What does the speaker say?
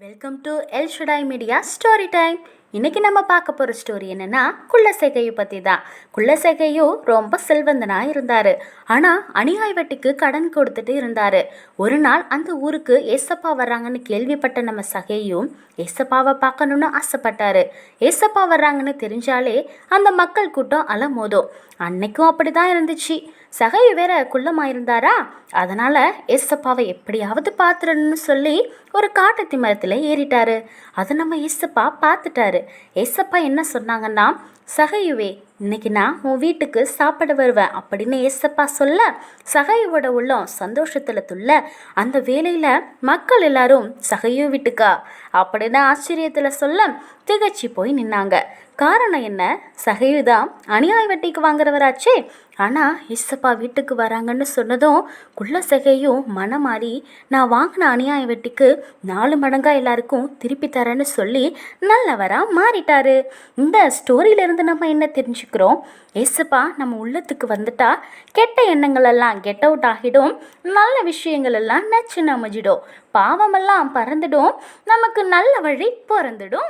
Welcome to El Shaddai Media Storytime. இன்றைக்கி இன்னைக்கு நம்ம பார்க்க போகிற ஸ்டோரி என்னன்னா குள்ளசேகையை பற்றி தான் குள்ளசேகையும் ரொம்ப செல்வந்தனாக இருந்தார். ஆனால் அநியாய வட்டிக்கு கடன் கொடுத்துட்டு இருந்தார். ஒரு நாள் அந்த ஊருக்கு ஏசப்பா வர்றாங்கன்னு கேள்விப்பட்ட நம்ம சகையும் ஏசப்பாவை பார்க்கணுன்னு ஆசைப்பட்டார். ஏசப்பா வர்றாங்கன்னு தெரிஞ்சாலே அந்த மக்கள் கூட்டம் அலமோதும். அன்னைக்கும் அப்படி தான் இருந்துச்சு. சகை வேற குள்ளமாக இருந்தாரா அதனால் ஏசப்பாவை எப்படியாவது பார்த்துடணும்னு சொல்லி ஒரு காட்டு மரத்தில் ஏறிட்டாரு. அதை நம்ம ஏசப்பா பார்த்துட்டாரு. ஏசப்பா என்ன சொன்னாங்கன்னா சகையுவே இன்னைக்கு நான் உன் வீட்டுக்கு சாப்பிட வருவேன் அப்படின்னு ஏசப்பா சொல்ல சகையோட உள்ளம் சந்தோஷத்தில் துள்ள அந்த வேலையில் மக்கள் எல்லாரும் சகையோ வீட்டுக்கா? அப்படின்னு ஆச்சரியத்தில் சொல்ல திகச்சு போய் நின்னாங்க. காரணம் என்ன? சகையு தான் அநியாய வட்டிக்கு வாங்குறவராச்சே. ஆனால் இசப்பா வீட்டுக்கு வராங்கன்னு சொன்னதும் குள்ள சகையும் மனம் மாறி நான் வாங்கின அநியாய வட்டிக்கு நாலு மடங்காக எல்லாருக்கும் திருப்பி தரேன்னு சொல்லி நல்லவராக மாறிட்டாரு. இந்த ஸ்டோரியிலேருந்து நம்ம என்ன வச்சுக்கிறோம் ஏசப்பா நம்ம உள்ளத்துக்கு வந்துட்டா கெட்ட எண்ணங்களெல்லாம் கெட் அவுட் ஆகிடும். நல்ல விஷயங்கள் எல்லாம் நச்சு நமஞ்சிடும் பாவமெல்லாம் பறந்துடும். நமக்கு நல்ல வழி பிறந்துடும்.